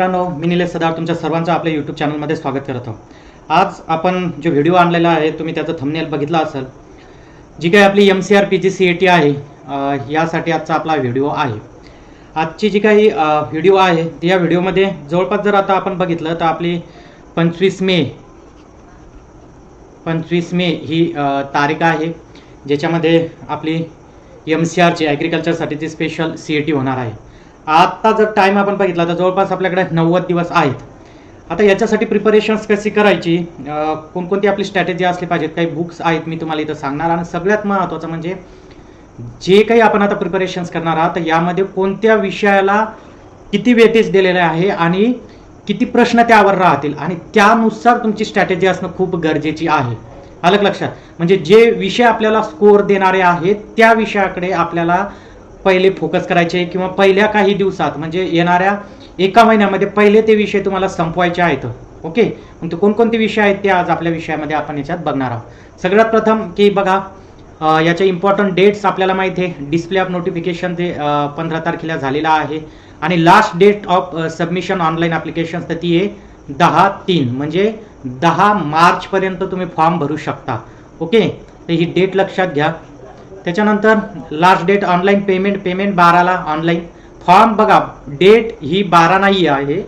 मित्रांनो मी निलेश सदार तुमच्या सर्वांचं आपल्या यूट्यूब चॅनलमध्ये स्वागत करत आहोत. आज आपण जो व्हिडिओ आणलेला आहे तुम्ही त्याचं थंबनेल बघितला असेल जी काही आपली M C R P G C A T आहे यासाठी आजचा आपला व्हिडिओ आहे. आजची जी काही व्हिडिओ आहे या व्हिडिओमध्ये जवळपास जर आता आपण बघितलं तर आपली पंचवीस मे पंचवीस मे ही तारीख आहे ज्याच्यामध्ये आपली एम सी आरची ॲग्रिकल्चरसाठीची स्पेशल सी ए टी होणार आहे. आत्ता जर टाईम आपण बघितला तर जवळपास आपल्याकडे नव्वद दिवस आहेत. आता याच्यासाठी प्रिपरेशन्स कशी करायची? कोणकोणती आपली स्ट्रॅटेजी असली पाहिजेत? काही बुक्स आहेत मी तुम्हाला इथं सांगणार आणि सगळ्यात महत्त्वाचं म्हणजे जे काही आपण आता प्रिपरेशन्स करणार आहात तर यामध्ये कोणत्या विषयाला किती वेटेज दिलेले आहे आणि किती प्रश्न त्यावर राहतील आणि त्यानुसार तुमची स्ट्रॅटेजी असणं खूप गरजेची आहे. अलग लक्षात? म्हणजे जे विषय आपल्याला स्कोअर देणारे आहेत त्या विषयाकडे आपल्याला पहिले फोकस करायचे किंवा पहिल्या काही दिवसात म्हणजे येणाऱ्या एका महिन्यामध्ये पहिले ते विषय तुम्हाला संपवायचे आहेत. ओके मग ते कोणकोणते विषय आहेत ते आज आपल्या विषयामध्ये आपण याच्यात बघणार आहोत. सगळ्यात प्रथम की बघा याच्या इम्पॉर्टंट डेट्स आपल्याला माहिती आहे. डिस्प्ले ऑफ नोटिफिकेशन ते पंधरा तारखेला झालेला आहे. आणि last date of submission online application तर ती आहे दहा तीन म्हणजे दहा मार्चपर्यंत तुम्ही फॉर्म भरू शकता. ओके तर ही डेट लक्षात घ्या. त्याच्यानंतर last date online payment payment बाराला ऑनलाईन फॉर्म बघा डेट ही बारा नाही आहे.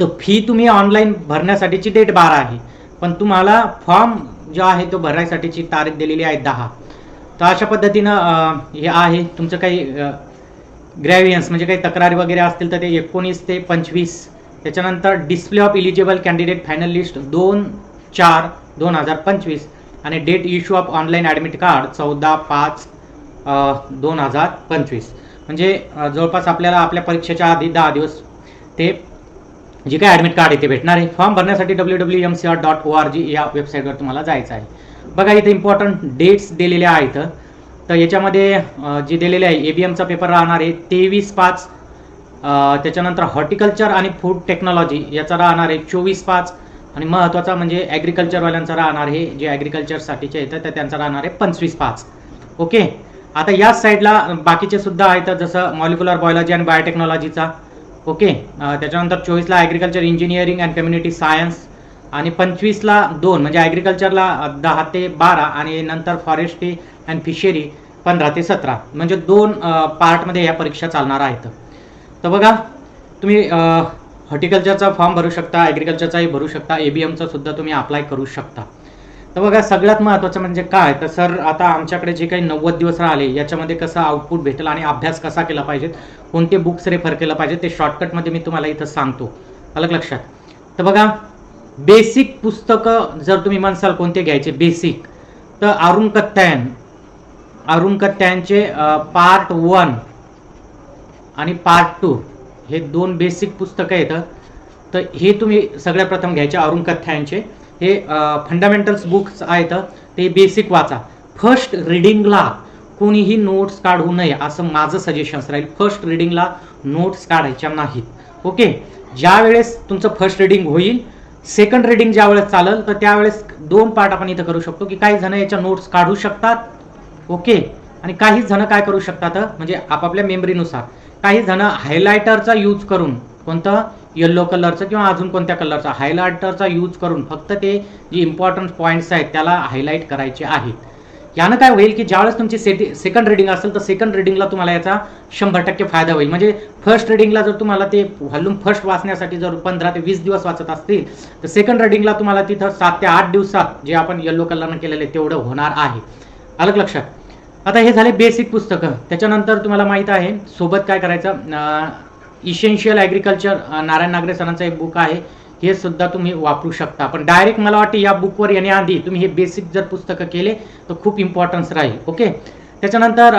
तर फी तुम्ही ऑनलाईन भरण्यासाठीची डेट बारा आहे. पण तुम्हाला फॉर्म जो आहे तो भरण्यासाठीची तारीख दिलेली आहे दहा. तर अशा पद्धतीनं हे आहे. तुमचं काही ग्रॅव्हियन्स म्हणजे काही तक्रारी वगैरे असतील तर ते एकोणीस ते पंचवीस. त्याच्यानंतर display of eligible candidate final list दोन चार दोन हजार पंचवीस. आणि date issue of online admit card चौदा पाच दोन हजार पंचवीस. म्हणजे जवळपास आपल्याला आपल्या परीक्षेच्या आधी दहा दिवस ते जे काही ॲडमिट कार्ड आहे ते भेटणार आहे. फॉर्म भरण्यासाठी W W M C R dot O R G या वेबसाईटवर तुम्हाला जायचं आहे. बघा इथे इम्पॉर्टंट डेट्स दिलेल्या आहेत. तर याच्यामध्ये जे दिलेले आहे ए बी एमचा पेपर राहणार आहे तेवीस पाच त्याच्यानंतर हॉर्टिकल्चर आणि फूड टेक्नॉलॉजी याचा राहणार आहे चोवीस पाच आणि महत्त्वाचा म्हणजे ॲग्रिकल्चरवाल्यांचा राहणार आहे जे ॲग्रिकल्चरसाठीचे येतं तर त्यांचा राहणार आहे पंचवीस पाच. ओके आता याच साईडला बाकीचे सुद्धा आहेत जसं मॉलिक्युलर बायोलॉजी आणि बायोटेक्नॉलॉजीचा ओके त्याच्यानंतर चोवीसला agriculture engineering and community science आणि पंचवीसला दोन म्हणजे ॲग्रिकल्चरला दहा ते बारा आणि नंतर फॉरेस्ट्री अँड फिशरी पंधरा ते सतरा. म्हणजे दोन पार्टमध्ये या परीक्षा चालणार आहेत. तर बघा तुम्ही हॉर्टिकल्चरचा फॉर्म भरू शकता ॲग्रिकल्चरचाही भरू शकता ए बी एमचा सुद्धा तुम्ही अप्लाय करू शकता. तर बघा सगळ्यात महत्त्वाचं म्हणजे काय? तर सर आता आमच्याकडे जे काही नव्वद दिवस राहिले याच्यामध्ये कसं आउटपुट भेटेल आणि अभ्यास कसा केला पाहिजे कोणते बुक्स रेफर केलं पाहिजे ते शॉर्टकटमध्ये मी तुम्हाला इथं सांगतो. अलग लक्षात. तर बघा बेसिक पुस्तकं जर तुम्ही म्हणसाल कोणते घ्यायचे बेसिक तर अरुण कत्यायन. अरुण कत्यायनचे पार्ट वन आणि पार्ट टू हे दोन बेसिक पुस्तकं येतं तर हे तुम्ही सगळ्यात प्रथम घ्यायचे अरुण कथ्यांचे. हे फंडामेंटल्स बुक्स आहेत ते बेसिक वाचा. फर्स्ट रिडिंगला कोणीही नोट्स काढू नये असं माझं सजेशन्स राहील. फर्स्ट रिडिंगला नोट्स काढायच्या नाहीत. ओके ज्या वेळेस तुमचं फर्स्ट रिडिंग होईल सेकंड रिडिंग ज्या वेळेस चालेल तर त्यावेळेस दोन पार्ट आपण इथं करू शकतो की काही जण याच्या नोट्स काढू शकतात. ओके आणि काही जण काय करू शकतात म्हणजे आपापल्या मेमरीनुसार. काही जण हायलायटरचा यूज करून कोणतं? येल्लो कलरचं किंवा अजून कोणत्या कलरचा हायलायटरचा यूज करून फक्त ते जे इम्पॉर्टंट पॉईंट्स आहेत त्याला हायलाईट करायचे आहेत. यानं काय होईल की ज्यावेळेस तुमची सेटी सेकंड रिडिंग असेल तर सेकंड रिडिंगला तुम्हाला याचा शंभर टक्के फायदा होईल. म्हणजे फर्स्ट रिडिंगला जर तुम्हाला ते व्हॉल्यूम फर्स्ट वाचण्यासाठी जर पंधरा ते वीस दिवस वाचत असतील तर सेकंड रिडिंगला तुम्हाला तिथं सात ते आठ दिवसात जे आपण येल्लो कलरनं केलेले तेवढं होणार आहे. अलग लक्षात? आता हे झाले बेसिक पुस्तकं. त्याच्यानंतर तुम्हाला माहीत आहे सोबत काय करायचं? इसेन्शियल ॲग्रिकल्चर नारायण नागरे सरांचं एक बुक आहे. हे सुद्धा तुम्ही वापरू शकता. पण डायरेक्ट मला वाटते या बुकवर येण्याआधी तुम्ही हे बेसिक जर पुस्तकं केले तर खूप इम्पॉर्टन्स राहील. ओके त्याच्यानंतर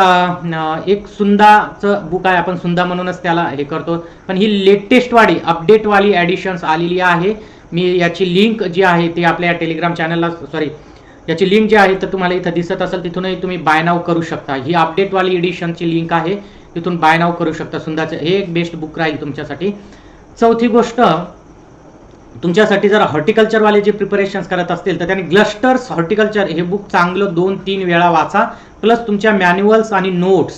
एक सुंदाचं बुक आहे. आपण सुंदा म्हणूनच त्याला हे करतो. पण ही लेटेस्टवाली अपडेटवाली ॲडिशन्स आलेली आहे. मी याची लिंक जी आहे ती आपल्या या टेलिग्राम चॅनलला सॉरी याची लिंक जी आहे तर तुम्हाला इथं दिसत असेल तिथूनही तुम्ही बाय नाव करू शकता. ही अपडेटवाली एडिशनची लिंक आहे. तिथून बाय नाव करू शकता. सुंदरचं हे एक बेस्ट बुक राहील तुमच्यासाठी. चौथी गोष्ट तुमच्यासाठी जर हॉर्टिकल्चरवाले जे प्रिपरेशन्स करत असतील तर त्यांनी ग्लस्टर्स हॉर्टिकल्चर हे बुक चांगलं दोन तीन वेळा वाचा. प्लस तुमच्या मॅन्युअल्स आणि नोट्स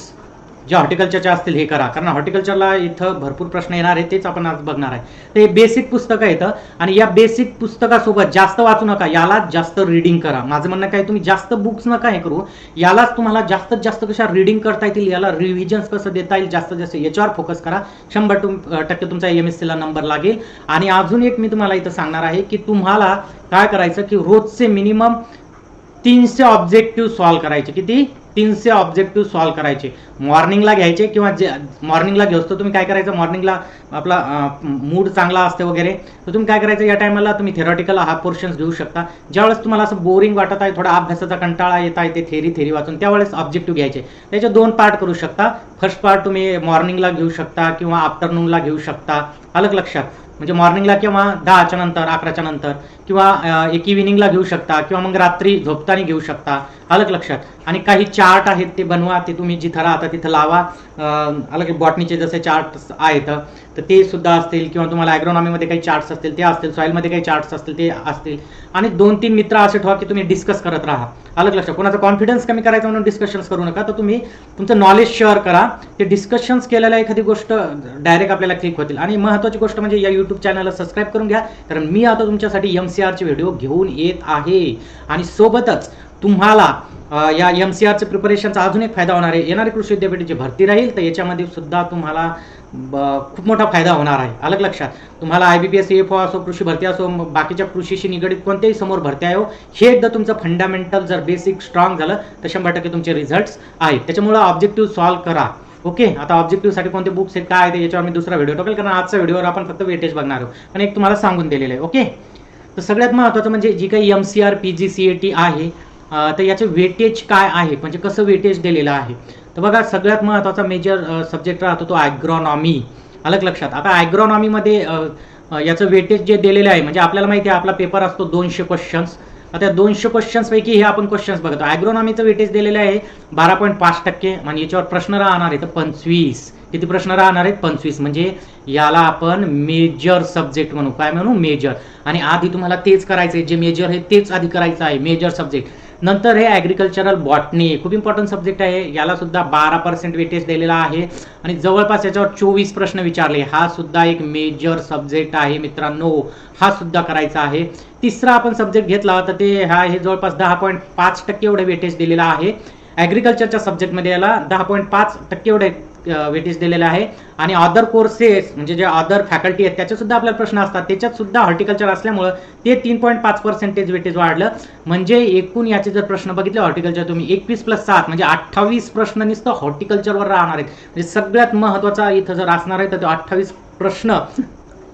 जे हॉर्टिकल्चरचे असतील हे करा. कारण हॉर्टिकल्चरला इथं भरपूर प्रश्न येणार आहे तेच आपण आज बघणार आहे. तर हे बेसिक पुस्तकं येतं आणि या बेसिक पुस्तकासोबत जास्त वाचू नका यालाच जास्त रीडिंग करा. माझं म्हणणं काय तुम्ही जास्त बुक्स नका हे करू. यालाच तुम्हाला जास्तीत जास्त कशा रीडिंग करता येतील याला रिव्हिजन्स कसं देता येईल जास्तीत जास्त याच्यावर फोकस करा. शंभर टक्के तुमचा एम एस सीला नंबर लागेल. आणि अजून एक मी तुम्हाला इथं सांगणार आहे की तुम्हाला काय करायचं की रोजचे मिनिमम तीनशे ऑब्जेक्टिव्ह सॉल्व्ह करायचे. किती? तीनशे ऑब्जेक्टिव्ह सॉल्व्ह करायचे. मॉर्निंगला घ्यायचे किंवा जे मॉर्निंगला घेऊस तर तुम्ही काय करायचं? मॉर्निंगला आपला मूड चांगला असते वगैरे. तर तुम्ही काय करायचं? या टायमाला तुम्ही थेरॉटिकल हा पोर्शन्स घेऊ शकता. ज्यावेळेस तुम्हाला असं बोरिंग वाटत आहे थोडा अभ्यासाचा कंटाळा येत आहे ते थेरी थेरी वाचून त्यावेळेस ऑब्जेक्टिव्ह घ्यायचे. त्याचे दोन पार्ट करू शकता. फर्स्ट पार्ट तुम्ही मॉर्निंगला घेऊ शकता किंवा आफ्टरनूनला घेऊ शकता. अलग लक्षात. म्हणजे मॉर्निंगला किंवा दहाच्या नंतर अकराच्या नंतर किंवा एक इव्हिनिंगला घेऊ शकता किंवा मग रात्री झोपताना घेऊ शकता. अलग लक्षात. आणि काही चार्ट आहेत ते बनवा ते तुम्ही जिथं राहता तिथं लावा. अलग बॉटनीचे जसे चार्ट आहेत तर ते सुद्धा असतील किंवा तुम्हाला ॲग्रोनॉमीमध्ये काही चार्ट्स असतील ते असतील सॉईलमध्ये काही चार्ट्स असतील ते असतील. आणि दोन तीन मित्र असे ठेवा की तुम्ही डिस्कस करत राहा. अलग लक्षात. कोणाचा कॉन्फिडन्स कमी करायचा म्हणून डिस्कशन्स करू नका. तर तुम्ही तुमचं नॉलेज शेअर करा. ते डिस्कशन्स केलेल्या एखादी गोष्ट डायरेक्ट आपल्याला क्लिक होतील. आणि महत्त्वाची गोष्ट म्हणजे या यूट्यूब चॅनलला सबस्क्राईब करून घ्या. कारण मी आता तुमच्यासाठी एम सी आरचे व्हिडिओ घेऊन येत आहे. आणि सोबतच तुम्हाला या एम सी आरचं प्रिपरेशनचा अजून एक फायदा होणार आहे. येणारी कृषी विद्यापीठाची भरती राहील. तर याच्यामध्ये सुद्धा तुम्हाला खूप मोठा फायदा होणार आहे. अलग लक्षात. तुम्हाला I B P S F असो कृषी भरती असो बाकीच्या कृषीशी निगडीत कोणत्याही समोर भरती आहे हो, हे एकदा तुमचं फंडामेंटल जर बेसिक स्ट्रॉंग झालं तर शंभर टक्के तुमचे रिझल्ट्स आहेत. त्याच्यामुळे ऑब्जेक्टिव्ह सॉल्व्ह करा. ओके आता ऑब्जेक्टिव्हसाठी कोणते बुक्स आहेत काय आहे ते याच्यावर मी दुसरा व्हिडिओ टाकेल कारण आजच्या व्हिडिओवर आपण फक्त वेटेज बघणार आहोत. पण एक तुम्हाला सांगून दिलेलं आहे. ओके तर सगळ्यात महत्त्वाचं म्हणजे जी काही M C R P G C A T आहे तर याचं वेटेज काय आहे? म्हणजे कसं वेटेज दिलेलं आहे? तर बघा सगळ्यात महत्त्वाचा मेजर सब्जेक्ट राहतो तो ॲग्रॉनॉमी अलग लक्षात. आता ॲग्रॉनॉमीमध्ये याचं वेटेज जे दिलेलं आहे म्हणजे आपल्याला माहिती आहे आपला पेपर असतो दोनशे क्वेश्चन्स आता दोनशे क्वेश्चन्सपैकी हे आपण क्वेश्चन्स बघतो. ॲग्रोनॉमीचं वेटेज दिलेलं आहे बारा पॉईंट पाच टक्के. म्हणजे याच्यावर प्रश्न राहणार आहे तर पंचवीस. किती प्रश्न राहणार आहेत? पंचवीस. म्हणजे याला आपण मेजर सब्जेक्ट म्हणू. काय म्हणू? मेजर आणि आधी तुम्हाला तेच करायचं आहे जे मेजर आहे तेच आधी करायचं आहे. मेजर सब्जेक्ट नंतर हे ॲग्रिकल्चरल बॉटनी खूप इम्पॉर्टंट सब्जेक्ट आहे. याला सुद्धा बारा पर्सेंट वेटेज दिलेला आहे. आणि जवळपास याच्यावर चोवीस प्रश्न विचारले. हा सुद्धा एक मेजर सब्जेक्ट आहे मित्रांनो. हा सुद्धा करायचा आहे. तिसरा आपण सब्जेक्ट घेतला तर ते हा हे जवळपास दहा पॉईंट पाच टक्के एवढे वेटेज दिलेला आहे. ॲग्रिकल्चरच्या सब्जेक्टमध्ये याला दहा पॉईंट पाच टक्के एवढे वेटेज दिलेलं आहे. आणि अदर कोर्सेस म्हणजे जे अदर फॅकल्टी आहेत त्याचे सुद्धा आपल्याला प्रश्न असतात. त्याच्यात सुद्धा हॉर्टिकल्चर असल्यामुळं ते तीन पॉईंट पाच पर्सेंटेज वेटेज वाढलं. म्हणजे एकूण याचे जर प्रश्न बघितले हॉर्टिकल्चर तुम्ही एकवीस प्लस सात म्हणजे अठ्ठावीस प्रश्न नुसतं हॉर्टिकल्चरवर राहणार आहेत. म्हणजे सगळ्यात महत्त्वाचा इथं जर असणार आहे तर तो अठ्ठावीस प्रश्न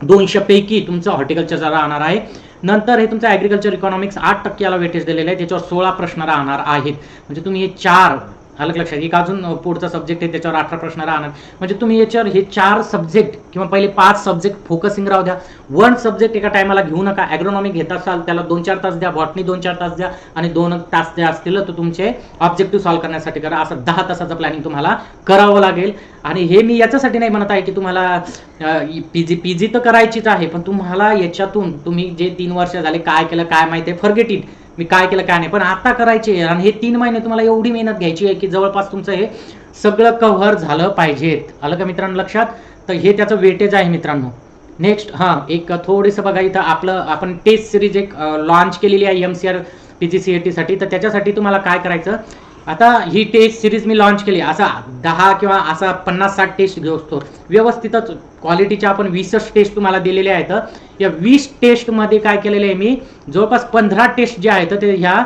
दोनशे पैकी तुमचं हॉर्टिकल्चरचा राहणार आहे. नंतर हे तुमचं ॲग्रिकल्चर इकॉनॉमिक्स आठ टक्क्याला वेटेज दिलेलं आहे त्याच्यावर सोळा प्रश्न राहणार आहेत. म्हणजे तुम्ही हे चार आलं लक्षात. एक अजून पुढचा सब्जेक्ट आहे त्याच्यावर अठरा प्रश्न राहणार. म्हणजे तुम्ही याच्यावर हे चार सब्जेक्ट किंवा पहिले पाच सब्जेक्ट फोकसिंग राहू द्या. वन सब्जेक्ट एका टायमाला घेऊ नका. ॲग्रोनॉमी घेत असाल त्याला दोन चार तास द्या. बॉटनी दोन चार तास द्या. आणि दोन तास द्या असतील तर तुमचे ऑब्जेक्टिव्ह सॉल्व्ह करण्यासाठी करा. असं दहा तासाचं प्लॅनिंग तुम्हाला करावं लागेल. आणि हे मी याच्यासाठी नाही म्हणत आहे की तुम्हाला पी जी पी जी तर करायचीच आहे पण तुम्हाला याच्यातून तुम्ही जे तीन वर्ष झाले काय केलं काय माहिती आहे फॉरगेट इट मी काय केलं काय नाही. पण आता करायचे आणि हे तीन महिने तुम्हाला एवढी मेहनत घ्यायची आहे की जवळपास तुमचं हे सगळं कव्हर झालं पाहिजेत. आलं का मित्रांनो लक्षात? तर हे त्याचं वेटेज आहे मित्रांनो. नेक्स्ट हां एक थोडंसं बघा इथं आपलं आपण टेस्ट सिरीज एक लॉन्च केलेली आहे M C R P G C A टीसाठी तर त्याच्यासाठी तुम्हाला काय करायचं? आता ही टेस्ट सिरीज मी लॉन्च केली. असा दहा किंवा असा पन्नास साठ टेस्ट घेऊ असतो व्यवस्थितच क्वालिटीच्या आपण वीसच टेस्ट तुम्हाला दिलेल्या आहेत. या वीस टेस्टमध्ये काय केलेलं आहे मी? जवळपास पंधरा टेस्ट जे आहेत ते ह्या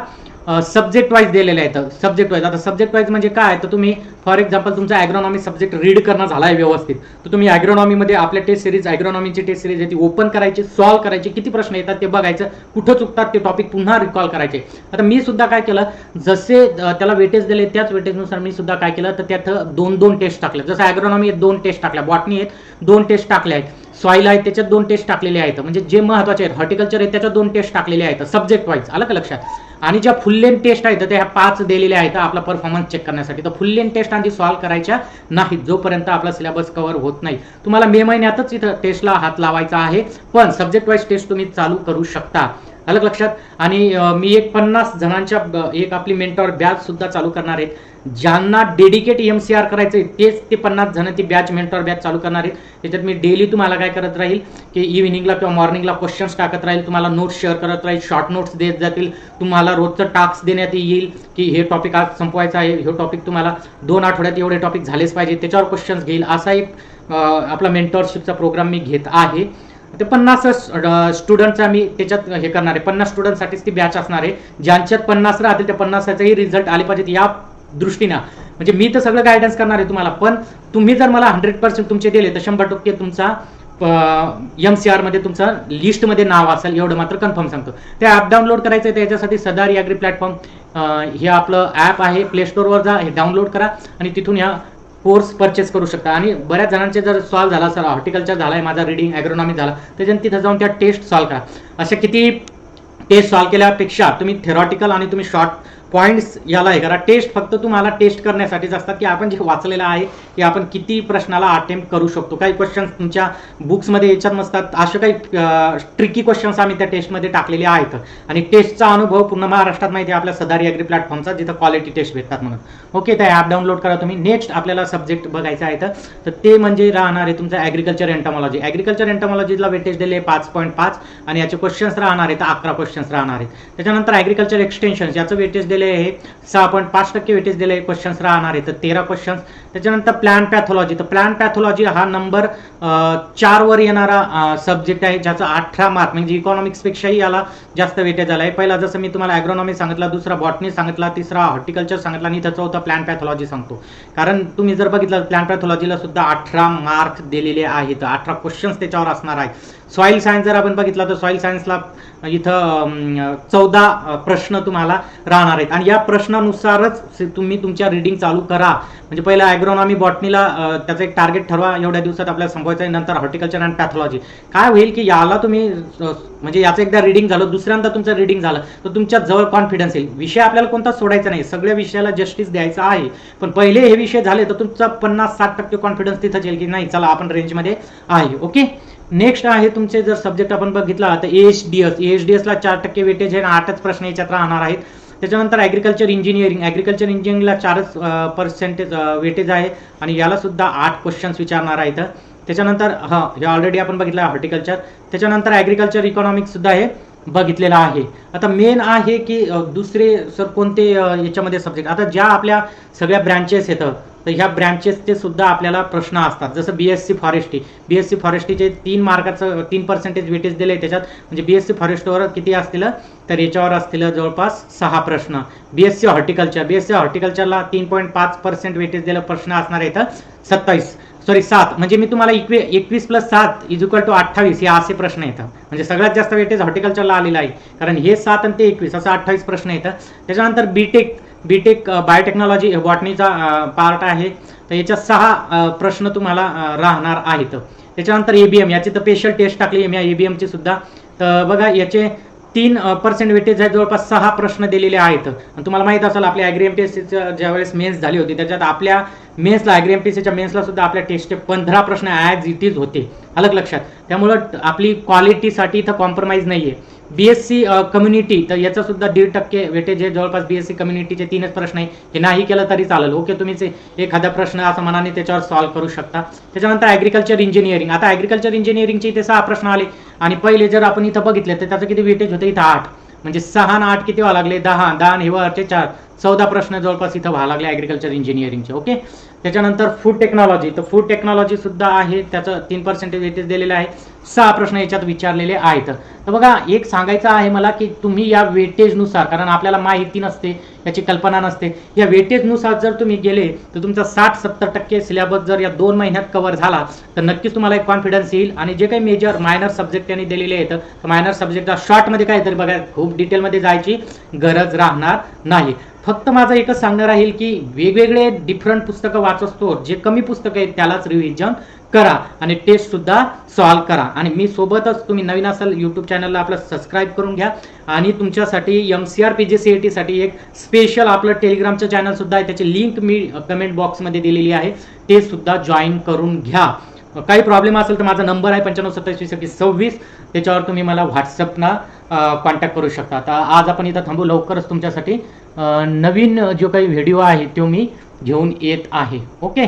सब्जेक्ट वाईज दिलेले आहेत. सब्जेक्ट वाईज आता सब्जेक्ट वाईज म्हणजे काय? तर तुम्ही फॉर एक्झाम्पल तुमचा ॲग्रोनॉमी सब्जेक्ट रीड करणं झाला आहे व्यवस्थित. तर तुम्ही ॲग्रोनॉमीमध्ये आपल्या टेस्ट सिरीज ॲग्रॉनॉमीची टेस्ट सिरीज आहे ती ओपन करायची सॉल्व्ह करायची. किती प्रश्न येतात ते बघायचं. कुठं चुकतात ते टॉपिक पुन्हा रिकॉल करायचे. आता मी सुद्धा काय केलं? जसे त्याला वेटेज दिले त्याच वेटेजनुसार मी सुद्धा काय केलं? तर त्यात दोन दोन टेस्ट टाकल्या. जसं ॲग्रोनॉमी आहेत दोन टेस्ट टाकल्या. बॉटनी आहेत दोन टेस्ट टाकल्या आहेत. सॉईल आहेत त्याच्यात दोन टेस्ट टाकलेले आहेत. म्हणजे जे महत्त्वाचे आहेत हॉर्टिकल्चर आहेत त्याच्यात दोन टेस्ट टाकलेले आहेत. सब्जेक्ट वाईज आलं का लक्षात? आणि ज्या फुल लेन टेस्ट आहेत त्या पाच दिलेल्या आहेत आपला परफॉर्मन्स चेक करण्यासाठी. तर फुल लेन टेस्ट आधी सॉल्व्ह करायच्या नाहीत जोपर्यंत आपला सिलेबस कव्हर होत नाही. तुम्हाला मे महिन्यातच इथं टेस्टला हात लावायचा आहे पण सब्जेक्ट वाईज टेस्ट तुम्ही चालू करू शकता. अलग लक्षात. आणि मी एक पन्नास जणांच्या एक आपली मेंटॉर बॅच सुद्धा चालू करणार आहेत. ज्यांना डेडिकेट एम सी आर करायचं आहे तेच ते पन्नास जण ती बॅच मेंटॉर बॅच चालू करणार आहे त्याच्यात मी डेली तुम्हाला काय करत राहील की इव्हिनिंगला किंवा मॉर्निंगला क्वेश्चन्स टाकत राहील तुम्हाला नोट्स शेअर करत राहील शॉर्ट नोट्स देत जातील. तुम्हाला रोजचं टास्क देण्यात येईल की हे टॉपिक आज संपवायचं आहे हे टॉपिक तुम्हाला दोन आठवड्यात एवढे टॉपिक झालेच पाहिजे त्याच्यावर क्वेश्चन्स घेईल. असा एक आपला मेंटॉरशिपचा प्रोग्राम मी घेत आहे. ते पन्नास स्टुडंटचा मी त्याच्यात हे करणार आहे. पन्नास स्टुडंटसाठीच ती बॅच असणार आहे. ज्यांच्यात पन्नास राहतील त्या पन्नासाचाही रिझल्ट आले पाहिजेत या दृष्टीनं. म्हणजे मी तर सगळं गायडन्स करणार आहे तुम्हाला. पण तुम्ही जर मला हंड्रेड पर्सेंट तुमचे दिले तर शंभर टक्के तुमचा एम सी आरमध्ये तुमचं लिस्टमध्ये नाव असेल एवढं मात्र कन्फर्म सांगतो. ते ॲप डाउनलोड करायचं आहे त्याच्यासाठी सदारी याग्री प्लॅटफॉर्म हे आपलं ॲप आहे. प्ले स्टोअरवर जा हे डाउनलोड करा. आणि तिथून ह्या कोर्स परचेस करू शकता. आणि बऱ्याच जणांचे जर सॉल्व झाला सर हॉर्टिकल्चर झाला आहे माझा रिडिंग ॲग्रोनॉमी झाला त्याच्यानं तिथं जाऊन त्या टेस्ट सॉल्व करा. अशा किती टेस्ट सॉल्व केल्यापेक्षा तुम्ही थेरॉटिकल आणि तुम्ही शॉर्ट पॉईंट्स याला हे करा टेस्ट फक्त तुम्हाला टेस्ट करण्यासाठीच असतात की आपण जे वाचलेलं आहे की आपण किती प्रश्नाला अटेम्प्ट करू शकतो. काही क्वेश्चन्स तुमच्या बुक्समध्ये याच्यात नसतात. असे काही ट्रिकी क्वेश्चन्स आम्ही त्या टेस्टमध्ये टाकलेले आहेत. आणि टेस्टचा अनुभव पूर्ण महाराष्ट्रात माहिती आहे आपल्या सदारी ॲग्री प्लॅटफॉर्मचा जिथं क्वालिटी टेस्ट भेटतात म्हणून. ओके त्या ॲप डाउनलोड करा तुम्ही. नेक्स्ट आपल्याला सब्जेक्ट बघायचा आहे तर- ते म्हणजे राहणार आहे तुमचं ॲग्रिकल्चर एंटॉमॉलॉजी ॲग्रिकल्चर एंटॉमॉलॉजीला वेटेज दिले पाच पॉईंट पाच. आणि याचे क्वेश्चन्स राहणार आहेत अकरा क्वेश्चन्स राहणार आहेत. त्याच्यानंतर ॲग्रिकल्चर एक्सटेन्शन याचं वेटेज दिले आहे सहा पॉईंट पाच टक्के वेटेज दिले क्वेश्चन्स राहणार आहे तर तेरा क्वेश्चन्स त्याच्यानंतर प्लॅन पॅथॉलॉजी तर प्लॅन पॅथॉलॉजी हा नंबर चारवर येणारा सब्जेक्ट आहे ज्याचा अठरा मार्क म्हणजे इकॉनॉमिक्सपेक्षाही याला जास्त वेटेज आला आहे पहिला जसं मी तुम्हाला ॲग्रोनॉमी सांगितला दुसरा बॉटनी सांगितला तिसरा हॉर्टिकल्चर सांगितला आणि त्याचा चौथा प्लॅन पॅथॉलॉजी सांगतो. कारण तुम्ही जर बघितलं प्लॅन पॅथॉलॉजीला सुद्धा अठरा मार्क दिलेले आहेत. अठरा क्वेश्चन्स त्याच्यावर असणार आहे. सॉईल सायन्स जर आपण बघितला तर सॉईल सायन्सला इथं चौदा प्रश्न तुम्हाला राहणार आहे आहेत. आणि या प्रश्नानुसारच तुम्ही तुमच्या रिडिंग चालू करा. म्हणजे पहिला ॲग्रोनॉमी बॉटनीला त्याचं एक टार्गेट ठरवा. एवढ्या दिवसात आपल्याला संपवायचं आहे नंतर हॉर्टिकल्चर अँड पॅथॉलॉजी काय होईल की याला तुम्ही म्हणजे याचं एकदा रिडिंग झालं दुसऱ्यांदा तुमचं रिडिंग झालं तर तुमच्या जवळ कॉन्फिडन्स येईल. विषय आपल्याला कोणता सोडायचा नाही. सगळ्या विषयाला जस्टिस द्यायचा आहे. पण पहिले हे विषय झाले तर तुमचा पन्नास साठ टक्के कॉन्फिडन्स तिथंच येईल की नाही चला आपण रेंजमध्ये आहे. ओके? नेक्स्ट आहे तुमचे जर सब्जेक्ट आपण बघितला तर H D S H D एसला चार टक्के वेटेज आहे आणि आठच प्रश्न याच्यात राहणार आहेत. त्याच्यानंतर ॲग्रिकल्चर इंजिनिअरिंग ॲग्रिकल्चर इंजिनिअरिंगला चारच पर्सेंटेज वेटेज आहे. आणि याला सुद्धा आठ क्वेश्चन्स विचारणार आहेत त्याच्यानंतर हां हे ऑलरेडी आपण बघितलं आहे हॉर्टिकल्चर त्याच्यानंतर ॲग्रिकल्चर इकॉनॉमिक्ससुद्धा हे बघितलेलं आहे. आता मेन आहे की दुसरे सर कोणते याच्यामध्ये सब्जेक्ट आता ज्या आपल्या सगळ्या ब्रँचेस येतं तर ह्या ब्रँचेसचे सुद्धा आपल्याला प्रश्न असतात. जसं B S C forestry B S C फॉरेस्ट्रीचे तीन मार्काचं तीन पर्सेंटेज वेटेज दिले त्याच्यात. म्हणजे बी एस सी फॉरेस्टवर किती असतील? तर याच्यावर असतील जवळपास सहा प्रश्न. B S C horticulture B S C हॉर्टिकल्चरला तीन पॉईंट पाच पर्सेंट वेटेज दिलं प्रश्न असणार आहे तर सत्तावीस. सॉरी सात. म्हणजे मी तुम्हाला एकवी एकवीस प्लस सात इज इक्वल टू अठ्ठावीस. हे असे प्रश्न येतात म्हणजे सगळ्यात जास्त वेटेज हॉर्टिकल्चरला आलेला आहे. कारण हे सात आणि ते एकवीस असं अठ्ठावीस प्रश्न येतात त्याच्यानंतर बीटेक बीटेक बायोटेक्नॉलॉजी बॉटनीचा पार्ट आहे. तर याच्यात सहा प्रश्न तुम्हाला राहणार आहेत. त्याच्यानंतर एबीएम याची तर स्पेशल टेस्ट टाकली एम या एबीएमची सुद्धा. तर बघा याचे तीन पर्सेंट वेटेज आहे जवळपास सहा प्रश्न दिलेले आहेत. आणि तुम्हाला माहीत असेल आपल्या ॲग्री एम टी सीच्या ज्यावेळेस मेन्स झाली होती त्याच्यात आपल्या मेन्सला ॲग्री एम टी सीच्या मेन्सला सुद्धा आपल्या टेस्टचे पंधरा प्रश्न ॲज इट इज होते. अलग लक्षात. त्यामुळं आपली क्वालिटीसाठी इथं कॉम्प्रोमाइज नाही आहे बीएससी कम्युनिटी तर याचा सुद्धा दीड टक्के वेटेज आहे. जवळपास बीएससी कम्युनिटीचे तीनच प्रश्न आहे हे नाही केलं तरी चालेल. ओके तुम्हीच एखादा प्रश्न असं मनाने त्याच्यावर सॉल्व्ह करू शकता. त्याच्यानंतर ॲग्रिकल्चर इंजिनिअरिंग आता ॲग्रिकल्चर इंजिनिअरिंगचे इथे सहा प्रश्न आले. आणि पहिले जर आपण इथं बघितले तर त्याचं किती वेटेज होतं? इथं आठ. म्हणजे सहा आणि आठ किती व्हावं लागले? दहा. दहा आणि हे वरचे चार. चौदा प्रश्न जवळपास इथं व्हावं लागले ॲग्रिकल्चर इंजिनिअरिंगचे ओके? त्याच्यानंतर फूड टेक्नॉलॉजी तर फूड टेक्नॉलॉजी सुद्धा आहे. त्याचं तीन पर्सेंटेज वेटेज दिलेलं आहे. सहा प्रश्न याच्यात विचारलेले आहेत. तर बघा एक सांगायचं आहे मला की तुम्ही या वेटेजनुसार कारण आपल्याला माहिती नसते याची कल्पना नसते या वेटेजनुसार जर तुम्ही गेले तर तुमचा साठ सत्तर टक्के सिलेबस जर या दोन महिन्यात कव्हर झाला तर नक्कीच तुम्हाला एक कॉन्फिडन्स येईल. आणि जे काही मेजर मायनर सब्जेक्ट त्यांनी दिलेले आहेत तर मायनर सब्जेक्टचा शॉर्टमध्ये काय तरी बघा खूप डिटेलमध्ये जायची गरज राहणार नाही. फक्त माझं एकच सांगणं राहील की वेगवेगळे डिफरंट पुस्तकं वाचतो जे कमी पुस्तकं आहेत त्यालाच रिव्हिजन करा आणि टेस्ट सुद्धा सॉल्व करा. आणि मी सोबतच तुम्ही नवीन असाल यूट्यूब चॅनलला आपलं सबस्क्राईब करून घ्या. आणि तुमच्यासाठी M C R P G C A टीसाठी एक स्पेशल आपलं टेलिग्रामचं चॅनल सुद्धा आहे. त्याची लिंक मी कमेंट बॉक्समध्ये दिलेली आहे. ते सुद्धा जॉईन करून घ्या. काही प्रॉब्लेम असेल तर माझा नंबर आहे पंच्याण्णव सत्तावीस एकवीस सव्वीस. त्याच्यावर तुम्ही मला व्हॉट्सअपना कॉन्टॅक्ट करू शकता. आता आज आपण इथं थांबू. लवकरच तुमच्यासाठी नवीन जो काही व्हिडिओ आहे तो मी घेऊन येत आहे. ओके